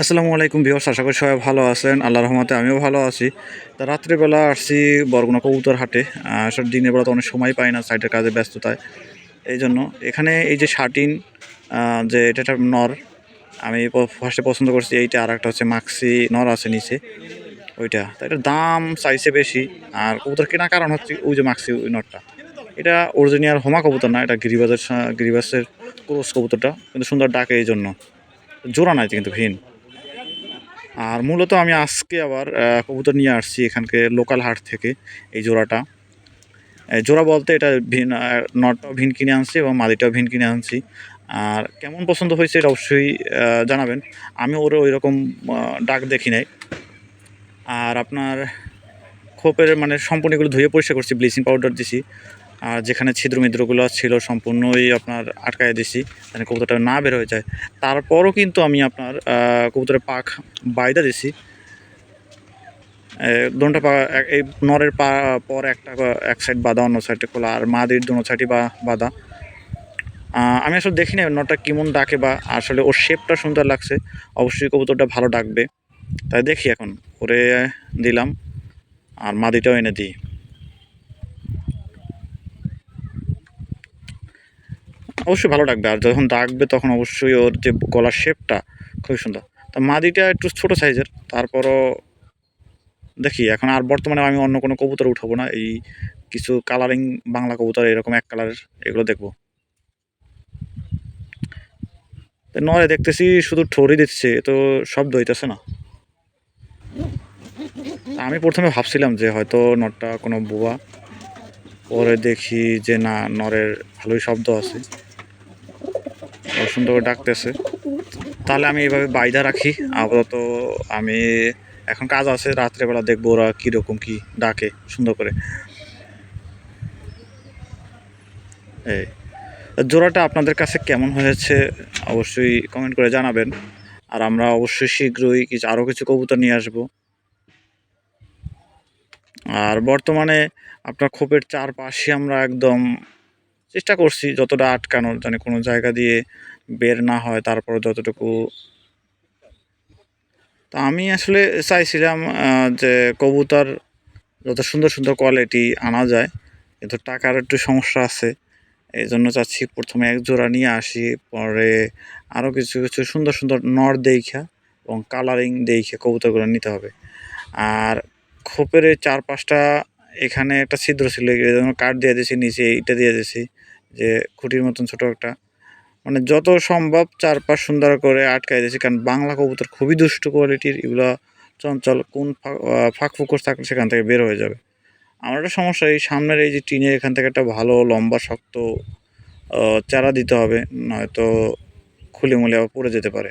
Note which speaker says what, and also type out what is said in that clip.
Speaker 1: আসসালামু আলাইকুম বিহস আশা করি সবাই ভালো আছেন। আল্লাহ রহমতে আমিও ভালো আছি। তা রাত্রিবেলা আসছি বরগুনা কবুতর হাটে। আসলে দিনের বেলা তো অনেক সময় পাই না সাইডের কাজে ব্যস্ততায়। এই জন্য এখানে এই যে শার্টিন যে এটা একটা নর, আমি ফার্স্টে পছন্দ করছি এইটা, আর একটা হচ্ছে মাক্সি নর আছে নিচে, ওইটা। তা এটার দাম চাইছে বেশি, আর কবুতর কেনার কারণ হচ্ছে ওই যে মাক্সি ওই নরটা। এটা অরিজিনাল হোমা কবুতর না, এটা গিরিবাজের গিরিবাসের ক্রোস কবুতরটা, কিন্তু সুন্দর ডাকে এই জন্য। জোড়া নাই কিন্তু, ভিন। আর মূলত আমি আজকে আবার কবুতর নিয়ে আসছি এখানকে লোকাল হাট থেকে, এই জোড়াটা। জোড়া বলতে এটা ভিন নটটাও ভিন কিনে আনছি এবং মাদিটাও ভিন কিনে আনছি। আর কেমন পছন্দ হয়েছে এটা অবশ্যই জানাবেন। আমি ওর ওই রকম ডাক দেখি নাই। আর আপনার খোপের মানে সম্পূর্ণ এগুলো ধুয়ে পরিষ্কার করছি ব্লিচিং পাউডার দিছি। আর যেখানে ছিদ্র মিদ্রগুলো ছিল সম্পূর্ণই আপনার আটকায় দিছি মানে কবুতরটা না বের হয়ে যায়। তারপরও কিন্তু আমি আপনার কবুতরের পাখ বাইদা দিছি। দোনটা পা এই নরের পা, পর একটা, এক সাইড বাঁধা, অন্য সাইডে খোলা, আর মাদির দোনো সাইডই বা, বাঁধা। আমি আসলে দেখি না নরটা কেমন ডাকে বা, আসলে ওর শেপটা সুন্দর লাগছে। অবশ্যই কবুতরটা ভালো ডাকবে। তাই দেখি এখন, ওরে দিলাম, আর মাদিটাও এনে দিই। অবশ্যই ভালো ডাকবে আর যখন ডাকবে তখন অবশ্যই ওর যে গলার শেপটা খুবই সুন্দর। তা মাদিটা একটু ছোট সাইজের তারপরও দেখি, এখন আর বর্তমানে আমি অন্য কোনো কবুতর উঠাবো না। এই কিছু কালারিং বাংলা কবুতর, এরকম এক কালারের এগুলো দেখব। নয় দেখতেছি শুধু ঠোরই দিচ্ছে তো শব্দ হইতেছে না। আমি প্রথমে ভাবছিলাম যে হয়তো নটটা কোনো বুয়া, পরে দেখি যে না, নরের ভালোই শব্দ আছে। সুন্দর করে ডাকতেছে। তাহলে আমি এইভাবে বাইদা রাখি। আপাতত আমি, এখন কাজ আছে, রাত্রেবেলা দেখব ওরা কীরকম কি ডাকে সুন্দর করে। এই, জোড়াটা আপনাদের কাছে কেমন হয়েছে অবশ্যই কমেন্ট করে জানাবেন। আর আমরা অবশ্যই শীঘ্রই কিছু আরও কিছু কবুতর নিয়ে আসব। আর বর্তমানে আপনার খোপের চারপাশে আমরা একদম চেষ্টা করছি যতটা আটকানোর জানি কোনো জায়গা দিয়ে বের না হয়, তারপর যতটুকু। তা আমি আসলে চাইছিলাম যে কবুতর যত সুন্দর সুন্দর কোয়ালিটি আনা যায়, কিন্তু টাকার একটু সমস্যা আছে। এই জন্য চাচ্ছি প্রথমে এক জোড়া নিয়ে আসি, পরে আরও কিছু কিছু সুন্দর সুন্দর নর দেখা এবং কালারিং দেখে কবুতরগুলো নিতে হবে। আর খোপের চার পাঁচটা এখানে একটা ছিদ্র ছিল জন্য কাঠ দিয়ে দিয়েছি, নিচে ইটা দিয়ে দিয়েছি, যে খুঁটির মতন ছোটো একটা। মানে যত সম্ভব চারপাশ সুন্দর করে আটকাই দিয়েছি, কারণ বাংলা কবুতর খুবই দুষ্ট কোয়ালিটির এগুলো চঞ্চল, কোন ফাঁক ফুকর থাকলে সেখান থেকে বের হয়ে যাবে। আমার একটা সমস্যা, এই সামনের এই যে টিনের এখান থেকে একটা ভালো, লম্বা, শক্ত চারা দিতে হবে, নয়তো খুলে মুলে আবার পড়ে যেতে পারে।